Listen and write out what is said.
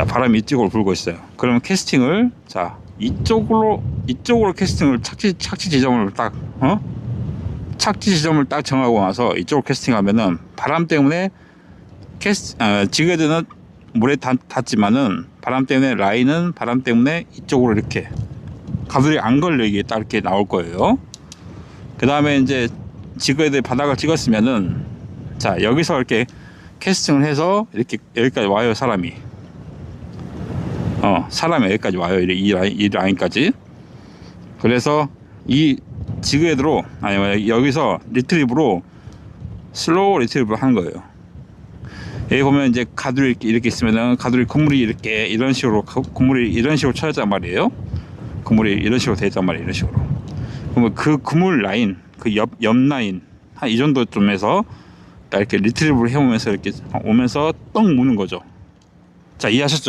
자 바람이 이쪽으로 불고 있어요 그러면 캐스팅을 자 이쪽으로 이쪽으로 캐스팅을 착지 착지 지점을 딱 어? 착지 지점을 딱 정하고 나서 이쪽으로 캐스팅하면은 바람 때문에 캐스 어, 지그헤드는 물에 닿, 닿지만은 바람 때문에 라인은 바람 때문에 이쪽으로 이렇게 가들이 안 걸리게 딱 이렇게 나올 거예요. 그 다음에 이제 지그헤드 바닥을 찍었으면은 자 여기서 이렇게 캐스팅을 해서 이렇게 여기까지 와요 사람이. 어 사람이 여기까지 와요 이, 이 라인 이 라인까지. 그래서 이 지그헤드로 아니 여기서 리트리브로 슬로우 리트리브를 하는 거예요. 여기 보면 이제 가두리 이렇게, 있으면은 가두리 그물이 이렇게 이런 식으로 그- 그물이 이런 식으로 쳐졌단 말이에요. 그물이 이런 식으로 돼 있단 말이에요. 이런 식으로. 그러면 그 그물 라인, 그 옆 옆 라인 한 이 정도쯤에서 딱 이렇게 리트리브를 해오면서 이렇게 오면서 떡 무는 거죠. 자 이해하셨죠?